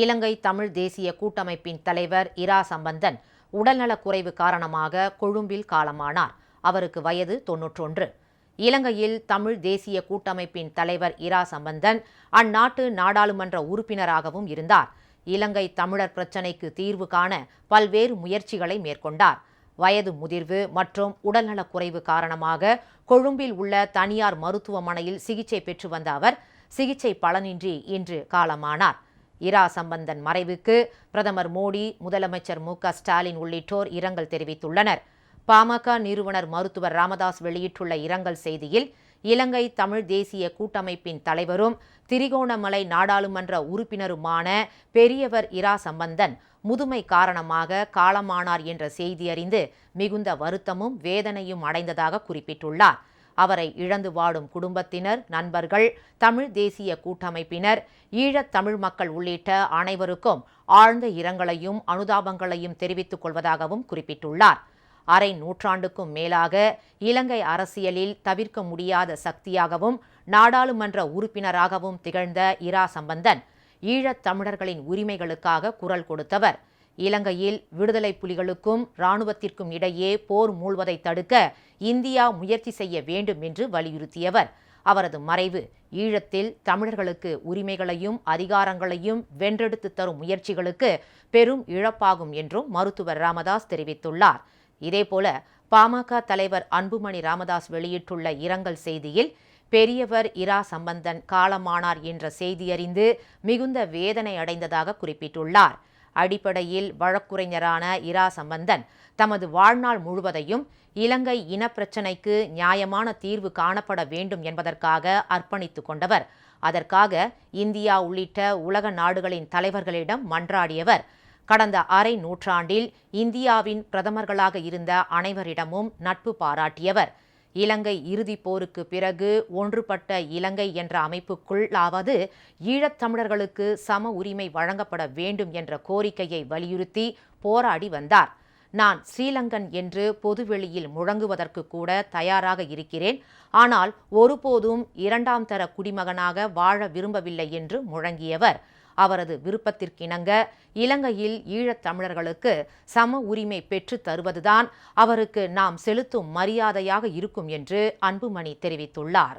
இலங்கை தமிழ் தேசிய கூட்டமைப்பின் தலைவர் இரா சம்பந்தன் உடல்நலக்குறைவு காரணமாக கொழும்பில் காலமானார். அவருக்கு வயது தொன்னூற்றொன்று. இலங்கையில் தமிழ் தேசிய கூட்டமைப்பின் தலைவர் இரா சம்பந்தன் அந்நாட்டு நாடாளுமன்ற உறுப்பினராகவும் இருந்தார். இலங்கை தமிழர் பிரச்சினைக்கு தீர்வு காண பல்வேறு முயற்சிகளை மேற்கொண்டார். வயது முதிர்வு மற்றும் உடல்நலக்குறைவு காரணமாக கொழும்பில் உள்ள தனியார் மருத்துவமனையில் சிகிச்சை பெற்று வந்த அவர் சிகிச்சை பலனின்றி இன்று காலமானார். இரா சம்பந்தன் மறைவுக்கு பிரதமர் மோடி முதலமைச்சர் மு ஸ்டாலின் உள்ளிட்டோர் இரங்கல் தெரிவித்துள்ளனர். பாமக நிறுவனர் மருத்துவர் ராமதாஸ் வெளியிட்டுள்ள இரங்கல் செய்தியில் இலங்கை தமிழ் தேசிய கூட்டமைப்பின் தலைவரும் திரிகோணமலை நாடாளுமன்ற உறுப்பினருமான பெரியவர் இரா சம்பந்தன் முதுமை காரணமாக காலமானார் என்ற செய்தி அறிந்து மிகுந்த வருத்தமும் வேதனையும் அடைந்ததாக குறிப்பிட்டுள்ளார். அவரை இழந்து வாடும் குடும்பத்தினர் நண்பர்கள் தமிழ் தேசிய கூட்டமைப்பினர் ஈழத் தமிழ் மக்கள் உள்ளிட்ட அனைவருக்கும் ஆழ்ந்த இரங்கலையும் அனுதாபங்களையும் தெரிவித்துக் கொள்வதாகவும் குறிப்பிட்டுள்ளார். அரை நூற்றாண்டுக்கும் மேலாக இலங்கை அரசியலில் தவிர்க்க முடியாத சக்தியாகவும் நாடாளுமன்ற உறுப்பினராகவும் திகழ்ந்த இரா சம்பந்தன் ஈழத் தமிழர்களின் உரிமைகளுக்காக குரல் கொடுத்தவர். இலங்கையில் விடுதலை புலிகளுக்கும் இராணுவத்திற்கும் இடையே போர் மூழ்வதை தடுக்க இந்தியா முயற்சி செய்ய வேண்டும் என்று வலியுறுத்தியவர். அவரது மறைவு ஈழத்தில் தமிழர்களுக்கு உரிமைகளையும் அதிகாரங்களையும் வென்றெடுத்து தரும் முயற்சிகளுக்கு பெரும் இழப்பாகும் என்றும் மருத்துவர் ராமதாஸ் தெரிவித்துள்ளார். இதேபோல பாமக தலைவர் அன்புமணி ராமதாஸ் வெளியிட்டுள்ள இரங்கல் செய்தியில் பெரியவர் இரா சம்பந்தன் காலமானார் என்ற செய்தியறிந்து மிகுந்த வேதனை அடைந்ததாக குறிப்பிட்டுள்ளார். அடிப்படையில் வழக்குரைஞரான இரா சம்பந்தன் தமது வாழ்நாள் முழுவதையும் இலங்கை இனப்பிரச்சினைக்கு நியாயமான தீர்வு காணப்பட வேண்டும் என்பதற்காக அர்ப்பணித்துக் கொண்டவர். அதற்காக இந்தியா உள்ளிட்ட உலக நாடுகளின் தலைவர்களிடம் மன்றாடியவர். கடந்த அரை நூற்றாண்டில் இந்தியாவின் பிரதமர்களாக இருந்த அனைவரிடமும் நட்பு பாராட்டியவர். இலங்கை இறுதிப் போருக்கு பிறகு ஒன்றுபட்ட இலங்கை என்ற அமைப்புக்குள்ளாவது ஈழத்தமிழர்களுக்கு சம உரிமை வழங்கப்பட வேண்டும் என்ற கோரிக்கையை வலியுறுத்தி போராடி வந்தார். நான் ஸ்ரீலங்கன் என்று பொதுவெளியில் முழங்குவதற்கு கூட தயாராக இருக்கிறேன். ஆனால் ஒருபோதும் இரண்டாம் தர குடிமகனாக வாழ விரும்பவில்லை என்று முழங்கியவர். அவரது விருப்பத்திற்கிணங்க இலங்கையில் ஈழத் தமிழர்களுக்கு சம உரிமை பெற்று தருவதுதான் அவருக்கு நாம் செலுத்தும் மரியாதையாக இருக்கும் என்று அன்புமணி தெரிவித்துள்ளார்.